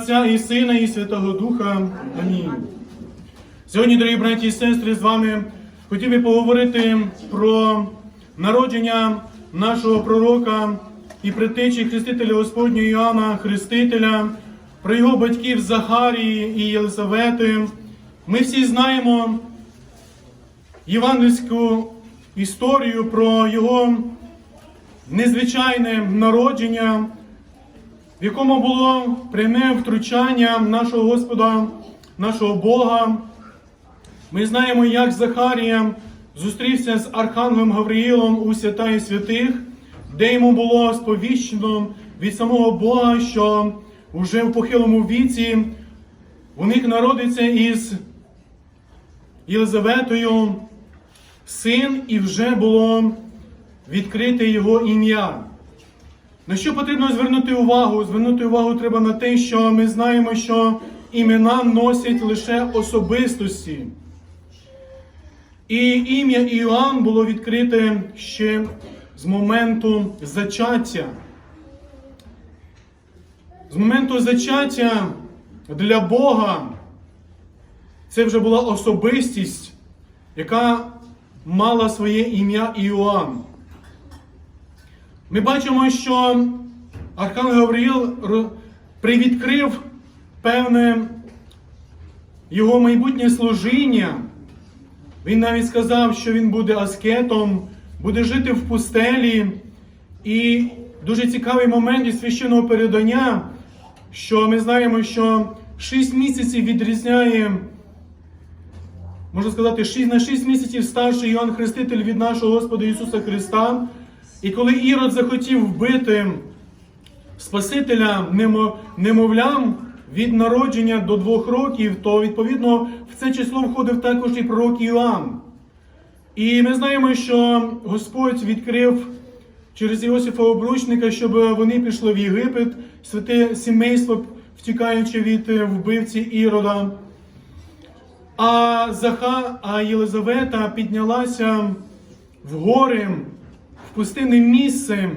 Отця і Сина, і Святого Духа. Амінь. Сьогодні, дорогі браті і сестри, з вами хотів би поговорити про народження нашого пророка і притечі Хрестителя Господнього Іоанна Хрестителя, про його батьків Захарії і Єлизавети. Ми всі знаємо євангельську історію про його незвичайне народження, в якому було пряме втручання нашого Господа, нашого Бога. Ми знаємо, як Захарія зустрівся з Архангелом Гавриїлом у свята святих, де йому було сповіщено від самого Бога, що вже в похилому віці у них народиться із Єлизаветою син, і вже було відкрите його ім'я. На що потрібно звернути увагу? Звернути увагу треба на те, що ми знаємо, що імена носять лише особистості. І ім'я Іоанн було відкрите ще з моменту зачаття. З моменту зачаття для Бога це вже була особистість, яка мала своє ім'я Іоанн. Ми бачимо, що Архангел Гавриїл привідкрив певне його майбутнє служіння. Він навіть сказав, що він буде аскетом, буде жити в пустелі. І дуже цікавий момент із священного передання, що ми знаємо, що 6 місяців відрізняє, можна сказати, 6 на 6 місяців старший Іоанн Хреститель від нашого Господа Ісуса Христа. І коли Ірод захотів вбити Спасителя немовлям від народження до двох років, то відповідно в це число входив також і пророк Іоанн. І ми знаємо, що Господь відкрив через Іосифа Обручника, щоб вони пішли в Єгипет, святе сімейство, втікаючи від вбивці Ірода. А Заха, а Єлизавета піднялася в гори в пустинне місце,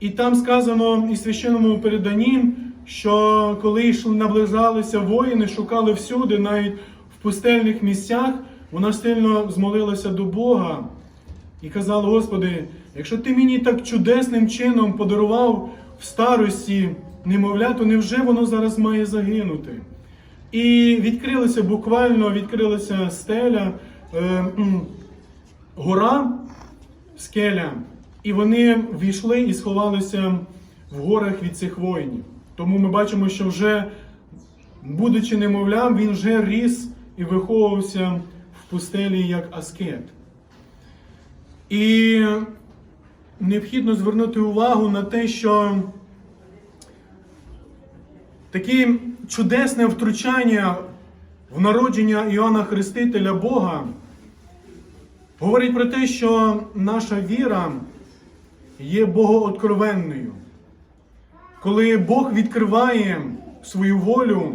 і там сказано і священному переданні, що коли наближалися воїни, шукали всюди, навіть в пустельних місцях, вона сильно змолилася до Бога і казала: Господи, якщо ти мені так чудесним чином подарував в старості немовля, то невже воно зараз має загинути? І відкрилася буквально відкрилася стеля, е, гора, скеля. І вони війшли і сховалися в горах від цих воїнів. Тому ми бачимо, що вже, будучи немовлям, він вже ріс і виховувався в пустелі як аскет. І необхідно звернути увагу на те, що таке чудесне втручання в народження Іоанна Хрестителя Бога говорить про те, що наша віра є богооткровенною. Коли Бог відкриває свою волю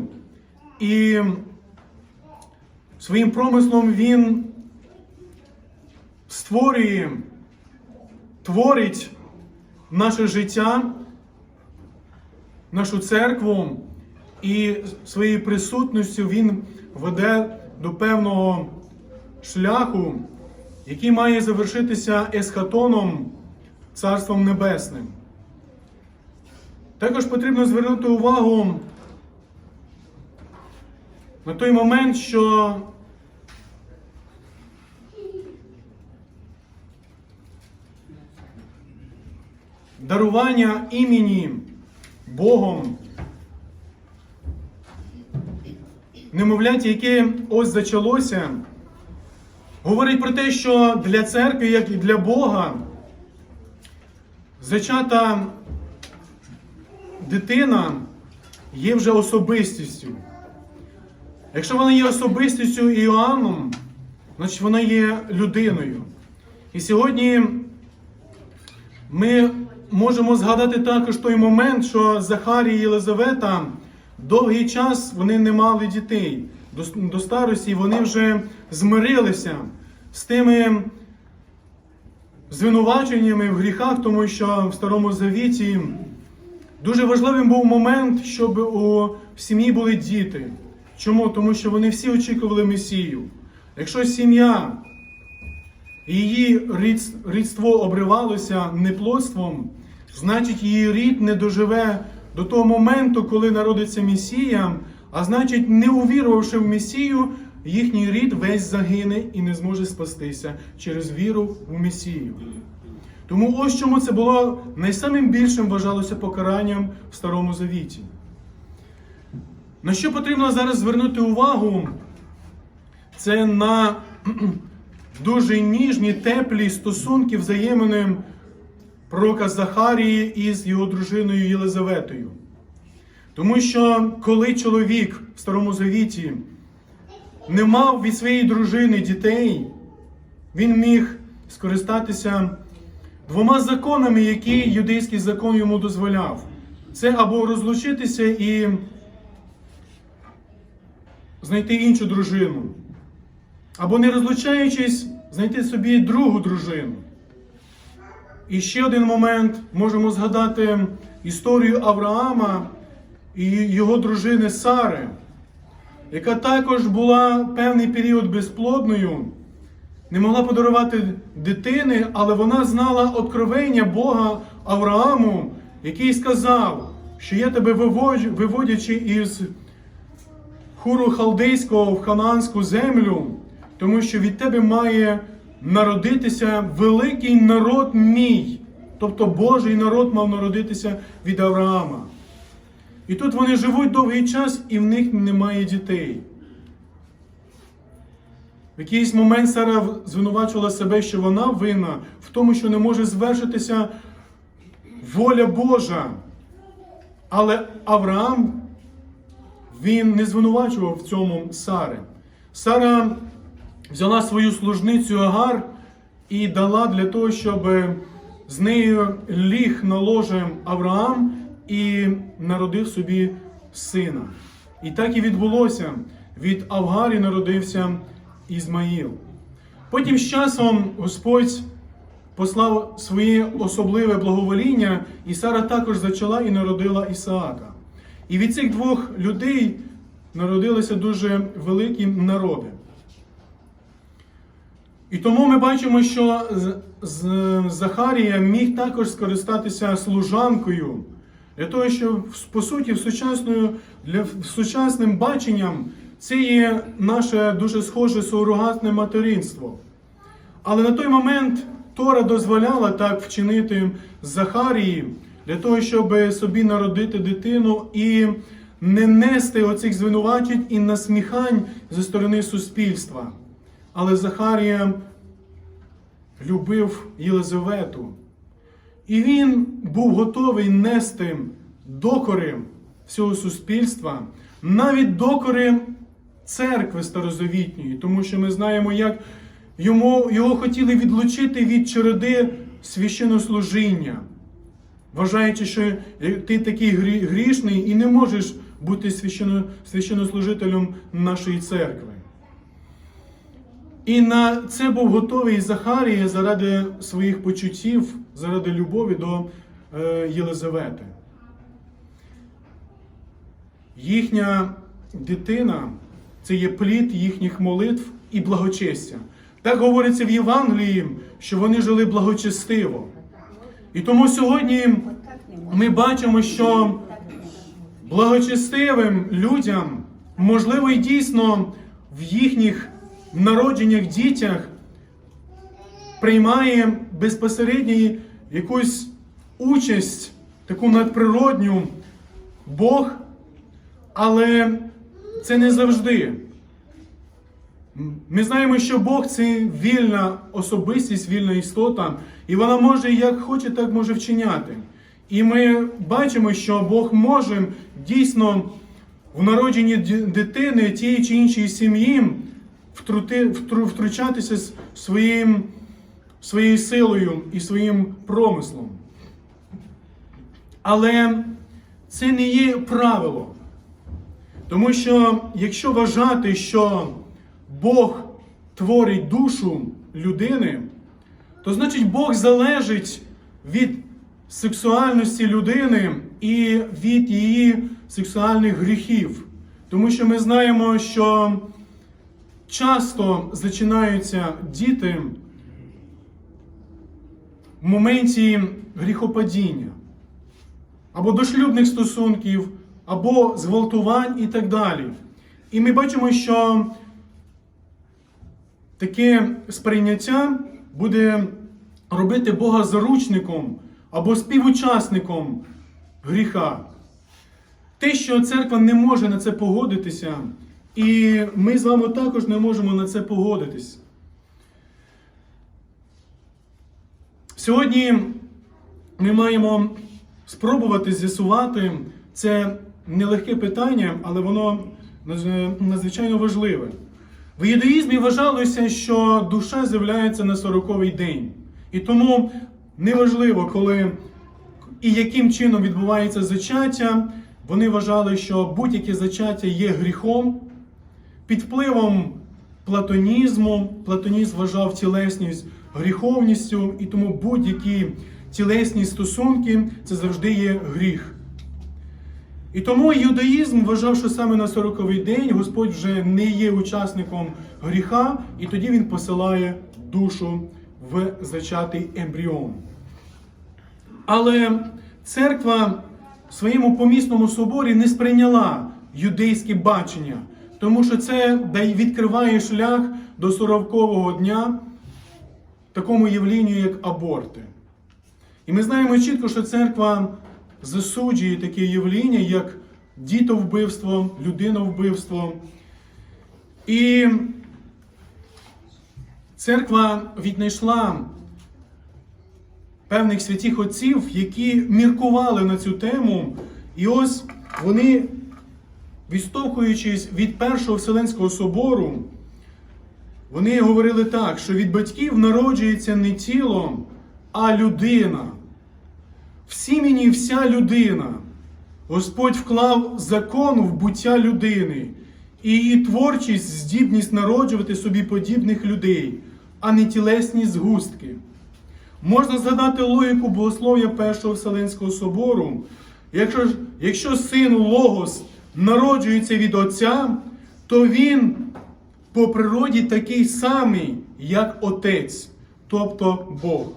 і своїм промислом Він створює, творить наше життя, нашу церкву, і своєю присутністю Він веде до певного шляху, який має завершитися есхатоном. Царством Небесним. Також потрібно звернути увагу на той момент, що дарування імені Богом, немовляті, яке ось зачалося, говорить про те, що для церкви, як і для Бога, Зачата дитина є вже особистістю. Якщо вона є особистістю Іоанном, значить вона є людиною. І сьогодні ми можемо згадати також той момент, що Захарій і Єлизавета довгий час вони не мали дітей до старості, і вони вже змирилися з тими звинуваченнями в гріхах, тому що в Старому Завіті Дуже важливим був момент, щоб у сім'ї були діти. Чому? Тому що вони всі очікували Месію. Якщо сім'я її рідство обривалося неплодством, значить її рід не доживе до того моменту, коли народиться Месія, а значить, не увірувавши в Месію, їхній рід весь загине і не зможе спастися через віру в Месію. Тому ось чому це було найсамим більшим вважалося покаранням в Старому Завіті. На що потрібно зараз звернути увагу, це на дуже ніжні, теплі стосунки взаємини пророка Захарії із його дружиною Єлизаветою. Тому що коли чоловік в Старому Завіті не мав від своєї дружини дітей, він міг скористатися двома законами, які юдейський закон йому дозволяв. Це або розлучитися і знайти іншу дружину, або не розлучаючись, знайти собі другу дружину. І ще один момент можемо згадати історію Авраама і його дружини Сари, яка також була певний період безплодною, не могла подарувати дитини, але вона знала откровення Бога Аврааму, який сказав, що я тебе виводжу, виводячи із хуру халдейського в ханаанську землю, тому що від тебе має народитися великий народ мій. Тобто Божий народ мав народитися від Авраама. І тут вони живуть довгий час, і в них немає дітей. В якийсь момент Сара звинувачувала себе, що вона винна в тому, що не може звершитися воля Божа. Але Авраам він не звинувачував в цьому Сари. Сара взяла свою служницю Агар і дала для того, щоб з нею ліг на ложе Авраам і народив собі сина. І так і відбулося. Від Авгарі народився Ізмаїл. Потім з часом Господь послав своє особливе благовоління, і Сара також зачала і народила Ісаака. І від цих двох людей народилися дуже великі народи. І тому ми бачимо, що Захарія міг також скористатися служанкою для того, що по суті сучасною, для, сучасним баченням це є наше дуже схоже сурогатне материнство. Але на той момент Тора дозволяла так вчинити Захарії для того, щоб собі народити дитину і не нести оцих звинувачень і насміхань зі сторони суспільства. Але Захарія любив Єлизавету. І він був готовий нести докори всього суспільства, навіть докори церкви старозавітньої, тому що ми знаємо, як йому, його хотіли відлучити від череди священнослужіння, вважаючи, що ти такий грі- грішний і не можеш бути священно, священнослужителем нашої церкви. І на це був готовий Захарія заради своїх почуттів, заради любові до е, Єлизавети. Їхня дитина це є плід їхніх молитв і благочестя. Так говориться в Євангелії, що вони жили благочестиво. І тому сьогодні ми бачимо, що благочестивим людям, можливо, і дійсно в їхніх народженнях дітях приймає безпосередньо якусь участь, таку надприродню Бог, але це не завжди. Ми знаємо, що Бог це вільна особистість, вільна істота, і вона може як хоче, так може вчиняти. І ми бачимо, що Бог може дійсно в народженні дитини тієї чи іншої сім'ї втрути, втру- втручатися своїм, своєю силою і своїм промислом. Але це не є правило. Тому що якщо вважати, що Бог творить душу людини, то значить Бог залежить від сексуальності людини і від її сексуальних гріхів. Тому що ми знаємо, що часто зачинаються діти в моменті гріхопадіння, або дошлюбних стосунків, або зґвалтувань і так далі. І ми бачимо, що таке сприйняття буде робити Бога заручником або співучасником гріха. Те, що церква не може на це погодитися, і ми з вами також не можемо на це погодитись. Сьогодні ми маємо спробувати з'ясувати це нелегке питання, але воно надзвичайно важливе. В юдаїзмі вважалося, що душа з'являється на 40-й день. І тому неважливо, коли і яким чином відбувається зачаття, вони вважали, що будь-яке зачаття є гріхом. Під впливом платонізму, платонізм вважав тілесність гріховністю, і тому будь-які тілесні стосунки це завжди є гріх. І тому юдаїзм вважав, що саме на 40-й день Господь вже не є учасником гріха, і тоді він посилає душу в зачатий ембріон. Але церква в своєму помісному соборі не сприйняла юдейське бачення, тому що це відкриває шлях до 40-го дня такому явлінню, як аборти. І ми знаємо чітко, що церква засуджує таке явління, як дітовбивство, людиновбивство. І церква віднайшла певних святих отців, які міркували на цю тему. І ось вони, відштовхуючись від Першого Вселенського собору, вони говорили так, що від батьків народжується не тіло, а людина. В сім'ї вся людина. Господь вклав закон в буття людини і її творчість, здібність народжувати собі подібних людей, а не тілесні згустки. Можна згадати логіку богослов'я Першого Вселенського собору. Якщо, якщо син Логос народжується від Отця, то він по природі такий самий, як Отець, тобто Бог.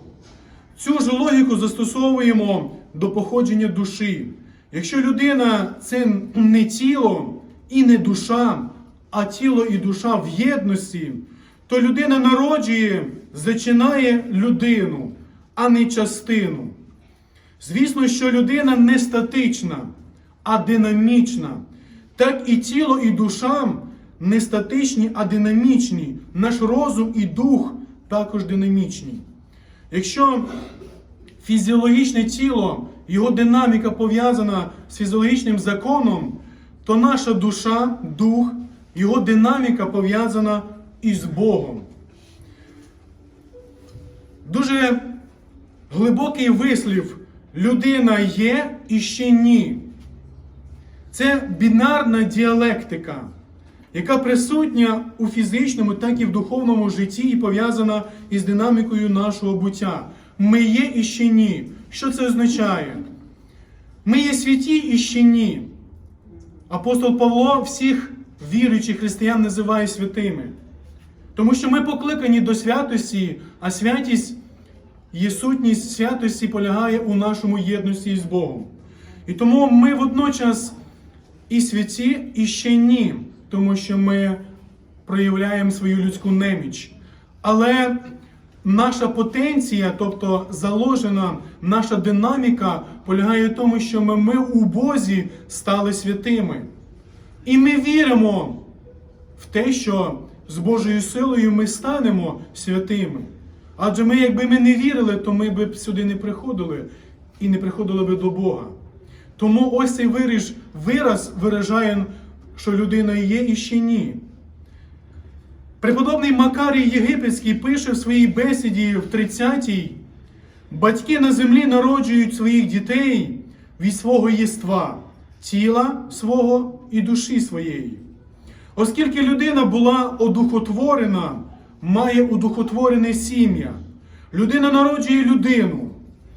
Цю ж логіку застосовуємо до походження душі. Якщо людина це не тіло і не душа, а тіло і душа в єдності, то людина народжує, зачинає людину, а не частину. Звісно, що людина не статична, а динамічна. Так і тіло, і душа не статичні, а динамічні. Наш розум і дух також динамічні. Якщо фізіологічне тіло, його динаміка пов'язана з фізіологічним законом, то наша душа, дух, його динаміка пов'язана із Богом. Дуже глибокий вислів людина є і ще ні. Це бінарна діалектика, яка присутня у фізичному, так і в духовному житті і пов'язана із динамікою нашого буття. Ми є і ще ні. Що це означає? Ми є святі і ще ні. Апостол Павло всіх віруючих християн називає святими. Тому що ми покликані до святості, а святість є сутність святості полягає у нашому єдності з Богом. І тому ми водночас і святі, і ще ні, тому що ми проявляємо свою людську неміч. Але наша потенція, тобто заложена наша динаміка, полягає в тому, що ми, ми у Бозі стали святими. І ми віримо в те, що з Божою силою ми станемо святими. Адже ми, якби ми не вірили, то ми б сюди не приходили і не приходили би до Бога. Тому ось цей виріж, вираз виражає, що людина є і ще ні. Преподобний Макарій Єгипетський пише в своїй бесіді в 30-й, батьки на землі народжують своїх дітей від свого єства, тіла свого і душі своєї. Оскільки людина була одухотворена, має удухотворене сім'я. Людина народжує людину.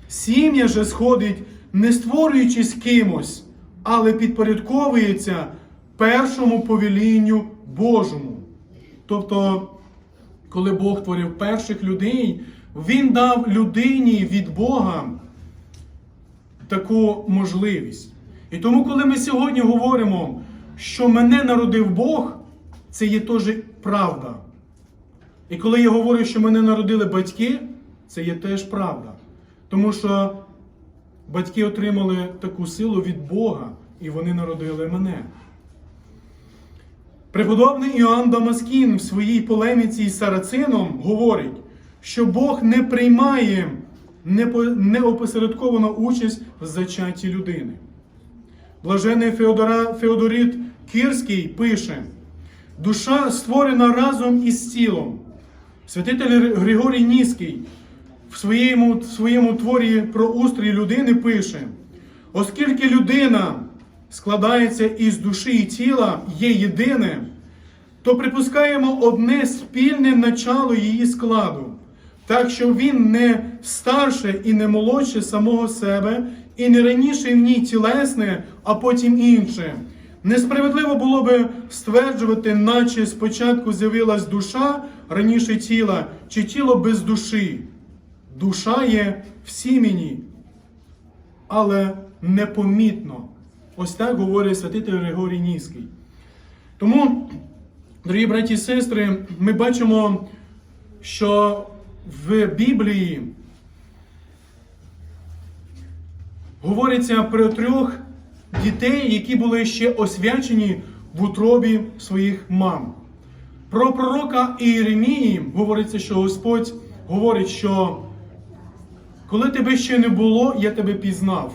Сім'я же сходить не створюючись кимось, але підпорядковується першому повелінню Божому. Тобто, коли Бог творив перших людей, Він дав людині від Бога таку можливість. І тому, коли ми сьогодні говоримо, що мене народив Бог, це є теж правда. І коли я говорю, що мене народили батьки, це є теж правда. Тому що батьки отримали таку силу від Бога, і вони народили мене. Преподобний Іоанн Дамаскін в своїй полеміці із Сарацином говорить, що Бог не приймає неопосередковану участь в зачатті людини. Блажений Феодора, Феодоріт Кірський пише: душа створена разом із тілом. Святитель Григорій Ніський в своєму, своєму творі про устрій людини пише: оскільки людина складається із душі і тіла, є єдине, то припускаємо одне спільне начало її складу, так що він не старше і не молодше самого себе, і не раніше в ній тілесне, а потім інше. Несправедливо було би стверджувати, наче спочатку з'явилась душа раніше тіла, чи тіло без душі. Душа є в сімені, але непомітно. Ось так говорить святитель Григорій Ніський. Тому, дорогі браті і сестри, ми бачимо, що в Біблії говориться про трьох дітей, які були ще освячені в утробі своїх мам. Про пророка Іеремії говориться, що Господь говорить, що коли тебе ще не було, я тебе пізнав.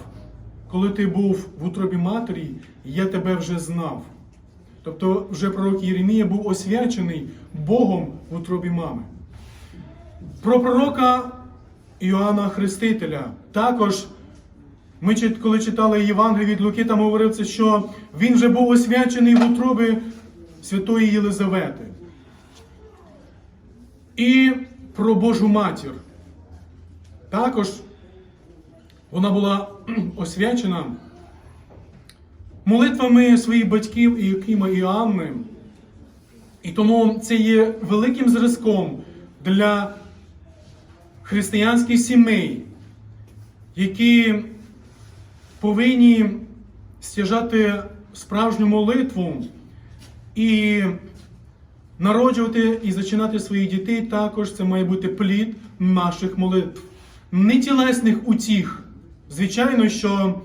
Коли ти був в утробі матері, я тебе вже знав. Тобто вже пророк Єремія був освячений Богом в утробі мами. Про пророка Іоанна Хрестителя також ми, коли читали Євангелію від Луки, там говориться, що він вже був освячений в утробі Святої Єлизавети. І про Божу матір. Також вона була освячена молитвами своїх батьків Іокима і Анни. І тому це є великим зразком для християнських сімей, які повинні стяжати справжню молитву і народжувати і зачинати своїх дітей також це має бути плід наших молитв. Не тілесних утіх. Звичайно, що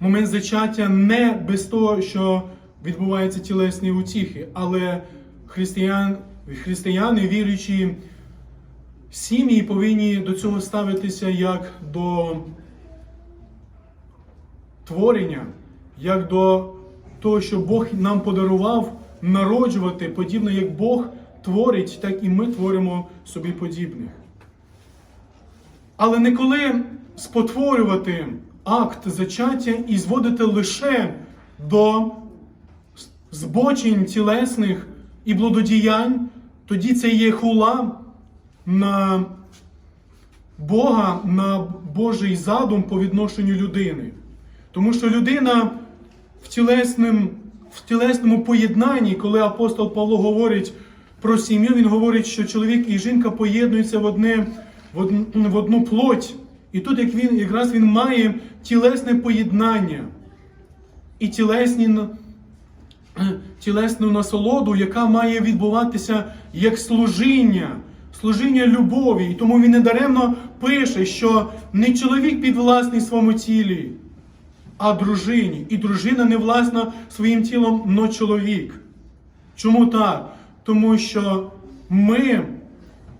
момент зачаття не без того, що відбуваються тілесні утіхи, але християн, християни, віруючі сім'ї повинні до цього ставитися як до творення, як до того, що Бог нам подарував народжувати, подібно як Бог творить, так і ми творимо собі подібних. Але не коли спотворювати акт зачаття і зводити лише до збочень тілесних і блудодіянь, тоді це є хула на Бога, на Божий задум по відношенню людини. Тому що людина в, тілесним, в тілесному поєднанні, коли апостол Павло говорить про сім'ю, він говорить, що чоловік і жінка поєднуються в, одне, в, одну, плоть. І тут як він, якраз він має тілесне поєднання і тілесні, тілесну насолоду, яка має відбуватися як служіння, служіння любові. І тому він недаремно пише, що не чоловік підвласний своєму тілі, а дружині. І дружина не власна своїм тілом, но чоловік. Чому так? Тому що ми,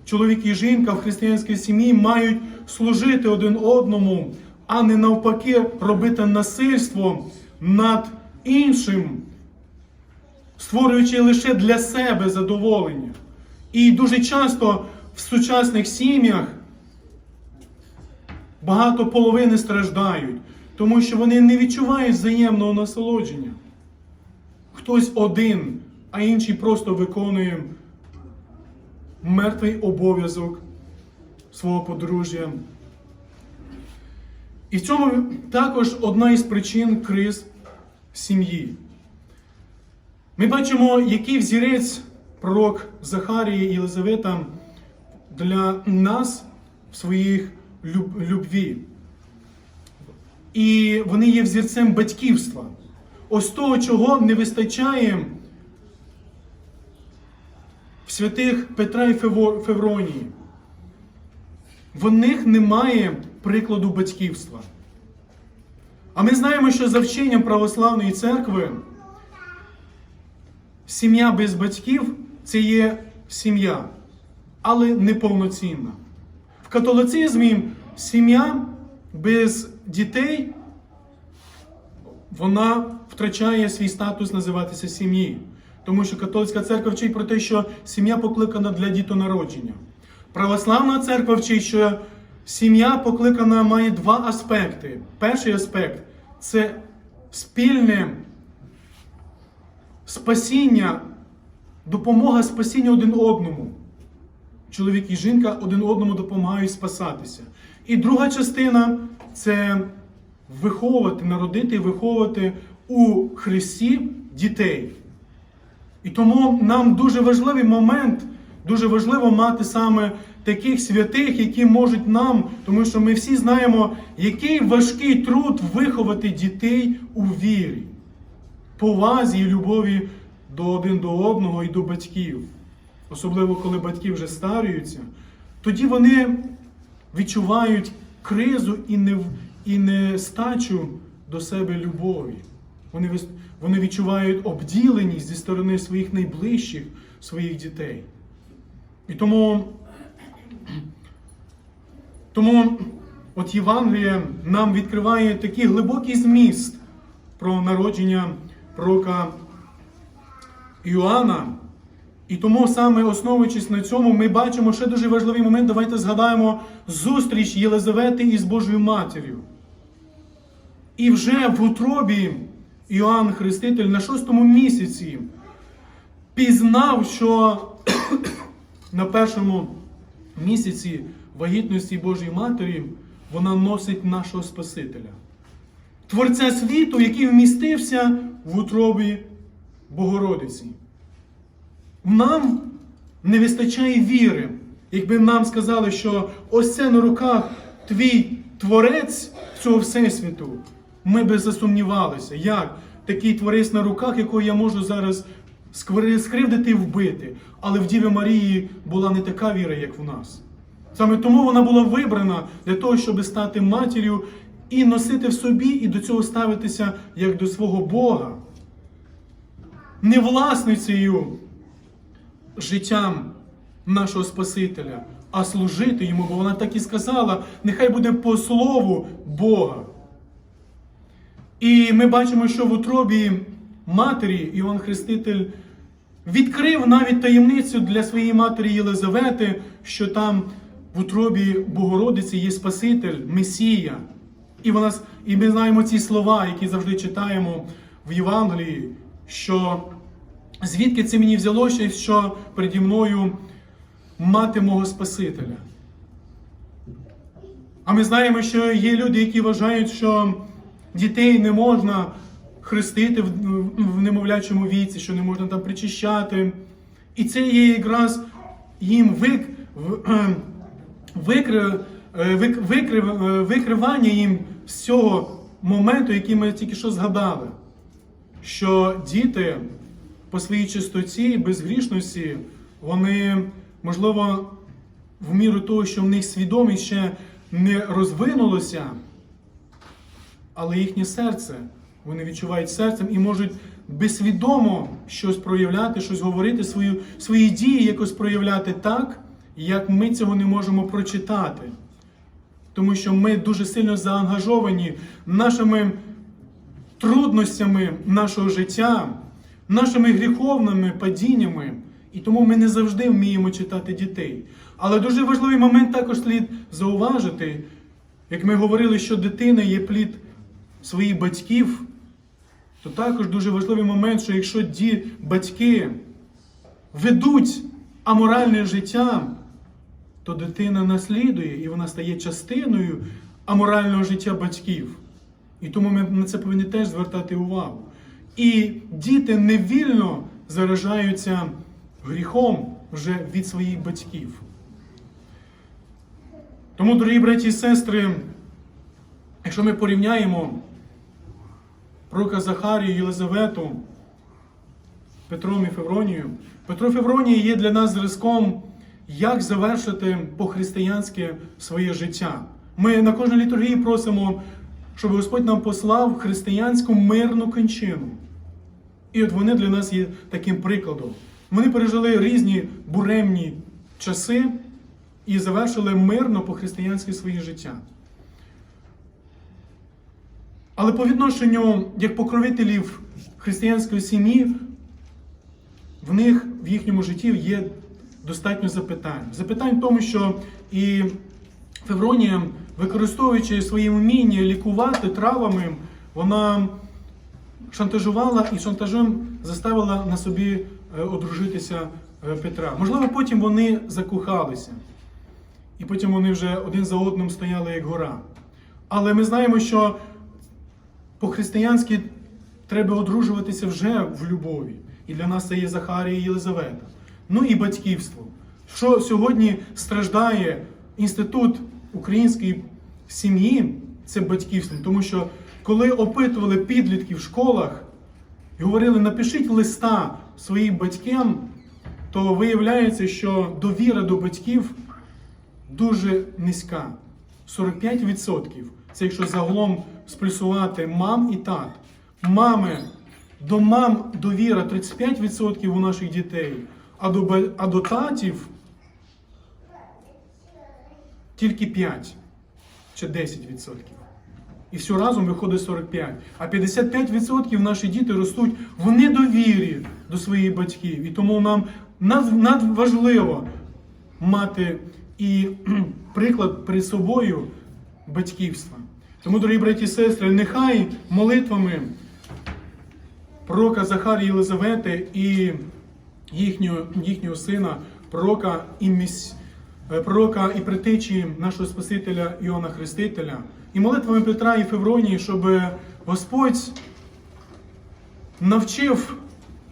чоловік і жінка в християнській сім'ї, мають служити один одному, а не навпаки робити насильство над іншим, створюючи лише для себе задоволення. І дуже часто в сучасних сім'ях багато половини страждають, тому що вони не відчувають взаємного насолодження. Хтось один, а інший просто виконує мертвий обов'язок свого подружжя. І в цьому також одна із причин криз сім'ї. Ми бачимо, який взірець пророк Захарії і Єлизавета для нас в своїх люб- любві. І вони є взірцем батьківства. Ось того, чого не вистачає святих Петра і Февронії. В них немає прикладу батьківства. А ми знаємо, що за вченням православної церкви сім'я без батьків це є сім'я, але неповноцінна. В католицизмі сім'я без дітей вона втрачає свій статус називатися сім'єю. Тому що католицька церква вчить про те, що сім'я покликана для дітонародження. Православна церква вчить, що сім'я покликана має два аспекти. Перший аспект це спільне спасіння, допомога спасіння один одному. Чоловік і жінка один одному допомагають спасатися. І друга частина це виховувати, народити і виховувати у Христі дітей. І тому нам дуже важливий момент, дуже важливо мати саме таких святих, які можуть нам, тому що ми всі знаємо, який важкий труд виховати дітей у вірі, повазі і любові до один до одного і до батьків. Особливо коли батьки вже старюються, тоді вони відчувають кризу і, не, і нестачу до себе любові. Вони, вони відчувають обділеність зі сторони своїх найближчих, своїх дітей. І тому, тому от Євангеліє нам відкриває такий глибокий зміст про народження пророка Іоанна. І тому саме основуючись на цьому, ми бачимо ще дуже важливий момент. Давайте згадаємо зустріч Єлизавети із Божою Матір'ю. І вже в утробі Іоанн Хреститель на шостому місяці пізнав, що на першому місяці вагітності Божої Матері вона носить нашого Спасителя. Творця світу, який вмістився в утробі Богородиці. Нам не вистачає віри. Якби нам сказали, що ось це на руках твій творець цього всесвіту, ми би засумнівалися, як такий творець на руках, якого я можу зараз скривдити і вбити. Але в Діві Марії була не така віра, як в нас. Саме тому вона була вибрана для того, щоб стати матір'ю і носити в собі, і до цього ставитися як до свого Бога. Не власницею життям нашого Спасителя, а служити йому, бо вона так і сказала, нехай буде по слову Бога. І ми бачимо, що в утробі матері Іоанн Хреститель відкрив навіть таємницю для своєї матері Єлизавети, що там в утробі Богородиці є Спаситель, Месія. І, вона, і ми знаємо ці слова, які завжди читаємо в Євангелії, що звідки це мені взялося, що переді мною мати мого Спасителя. А ми знаємо, що є люди, які вважають, що дітей не можна хрестити в, в немовлячому віці, що не можна там причищати. І це є якраз їм вик, викри, е, вик, викрив, е, викривання їм з цього моменту, який ми тільки що згадали. Що діти по своїй чистоті безгрішності, вони, можливо, в міру того, що в них свідомість ще не розвинулося, але їхнє серце, вони відчувають серцем і можуть безсвідомо щось проявляти, щось говорити, свою, свої дії якось проявляти так, як ми цього не можемо прочитати. Тому що ми дуже сильно заангажовані нашими трудностями нашого життя, нашими гріховними падіннями, і тому ми не завжди вміємо читати дітей. Але дуже важливий момент також слід зауважити, як ми говорили, що дитина є плід своїх батьків, то також дуже важливий момент, що якщо ді, батьки ведуть аморальне життя, то дитина наслідує і вона стає частиною аморального життя батьків. І тому ми на це повинні теж звертати увагу. І діти невільно заражаються гріхом вже від своїх батьків. Тому, дорогі браті і сестри, якщо ми порівняємо пророка Захарію Єлизавету Петром і Февронію, Петро Февроній є для нас зразком, як завершити по-християнськи своє життя. Ми на кожній літургії просимо, щоб Господь нам послав християнську мирну кончину. І от вони для нас є таким прикладом. Вони пережили різні буремні часи і завершили мирно по-християнськи своє життя. Але по відношенню як покровителів християнської сім'ї, в них в їхньому житті є достатньо запитань. Запитань в тому, що і Февронія, використовуючи свої вміння лікувати травами, вона шантажувала і шантажем заставила на собі е, одружитися е, Петра. Можливо, потім вони закохалися. І потім вони вже один за одним стояли як гора. Але ми знаємо, що по-християнськи треба одружуватися вже в любові. І для нас це є Захарія і Єлизавета. Ну і батьківство. Що сьогодні страждає інститут української сім'ї, це батьківство. Тому що коли опитували підлітків в школах і говорили, напишіть листа своїм батькам, то виявляється, що довіра до батьків дуже низька. 45%. Це якщо загалом сплюсувати мам і тат. Мами до мам довіра 35% у наших дітей, а до, а до татів тільки 5 чи 10%. І все разом виходить 45. А 55% наші діти ростуть в недовірі до своїх батьків. І тому нам надважливо мати і приклад перед собою батьківства. Тому, дорогі браті і сестри, нехай молитвами пророка Захарії Єлизавети і їхнього, їхнього сина, пророка і, міс, е, пророка і притечі нашого Спасителя Іоанна Хрестителя, і молитвами Петра і Февронії, щоб Господь навчив,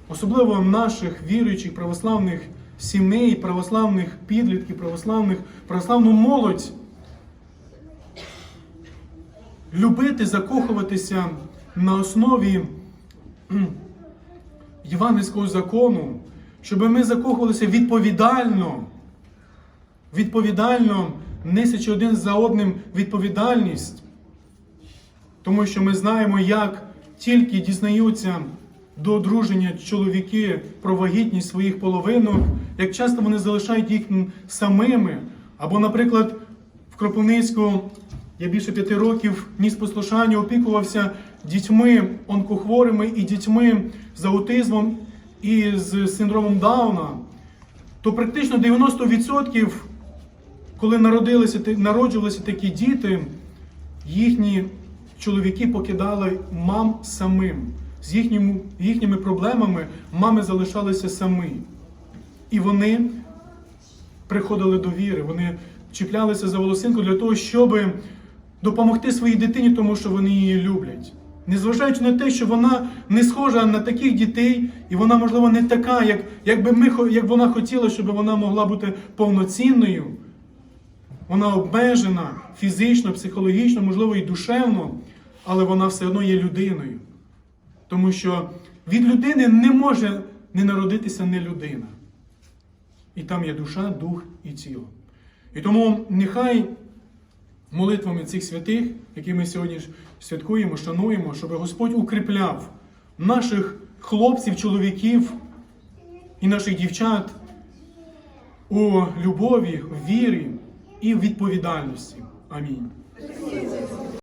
особливо наших віруючих православних сімей, православних підлітків, православних, православну молодь любити, закохуватися на основі євангельського закону, щоб ми закохувалися відповідально, відповідально, несячи один за одним відповідальність. Тому що ми знаємо, як тільки дізнаються до одруження чоловіки про вагітність своїх половинок, як часто вони залишають їх самими. Або, наприклад, в Кропивницьку я більше п'яти років ніс послушання, опікувався дітьми онкохворими і дітьми з аутизмом і з синдромом Дауна, то практично 90%, коли народилися, народжувалися такі діти, їхні чоловіки покидали мам самим. З їхніми, їхніми проблемами мами залишалися самі. І вони приходили до віри, вони чіплялися за волосинку для того, щоб допомогти своїй дитині, тому що вони її люблять. Незважаючи на те, що вона не схожа на таких дітей, і вона, можливо, не така, як, би ми, як вона хотіла, щоб вона могла бути повноцінною. Вона обмежена фізично, психологічно, можливо, і душевно, але вона все одно є людиною. Тому що від людини не може не народитися не людина. І там є душа, дух і тіло. І тому нехай молитвами цих святих, які ми сьогодні святкуємо, шануємо, щоб Господь укріпляв наших хлопців, чоловіків і наших дівчат у любові, в вірі і в відповідальності. Амінь.